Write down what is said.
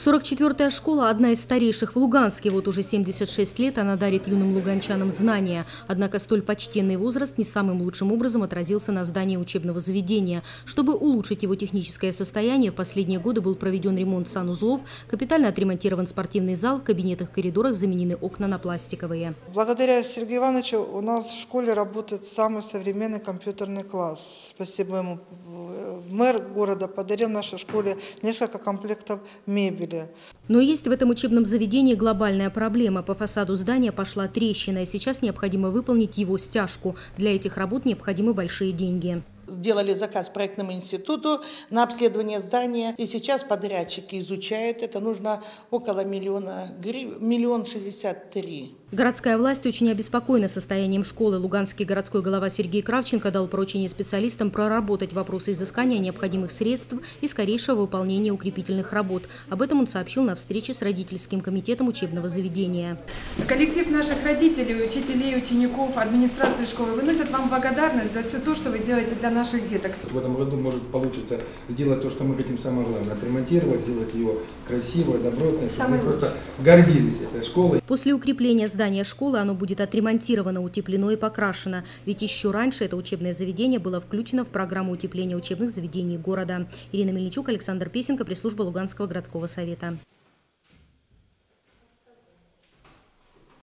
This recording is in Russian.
44-я школа – одна из старейших в Луганске. Вот уже 76 лет она дарит юным луганчанам знания. Однако столь почтенный возраст не самым лучшим образом отразился на здании учебного заведения. Чтобы улучшить его техническое состояние, в последние годы был проведен ремонт санузлов, капитально отремонтирован спортивный зал, в кабинетах коридорах заменены окна на пластиковые. Благодаря Сергею Ивановичу у нас в школе работает самый современный компьютерный класс. Спасибо ему. Мэр города подарил нашей школе несколько комплектов мебели. Но есть в этом учебном заведении глобальная проблема. По фасаду здания пошла трещина, и сейчас необходимо выполнить его стяжку. Для этих работ необходимы большие деньги. Делали заказ проектному институту на обследование здания, и сейчас подрядчики изучают. Это нужно около миллиона гривен, миллион шестьдесят три. Городская власть очень обеспокоена состоянием школы. Луганский городской глава Сергей Кравченко дал поручение специалистам проработать вопросы изыскания необходимых средств и скорейшего выполнения укрепительных работ. Об этом он сообщил на встрече с родительским комитетом учебного заведения. Коллектив наших родителей, учителей, учеников, администрации школы выносят вам благодарность за все то, что вы делаете для наших деток. В этом году может получиться сделать то, что мы хотим самое главное, отремонтировать, сделать ее красивой, добротной, чтобы мы просто гордились этой школой. После укрепления здания школы оно будет отремонтировано, утеплено и покрашено. Ведь еще раньше это учебное заведение было включено в программу утепления учебных заведений города. Ирина Мельничук, Александр Песенко, пресс-служба Луганского городского совета.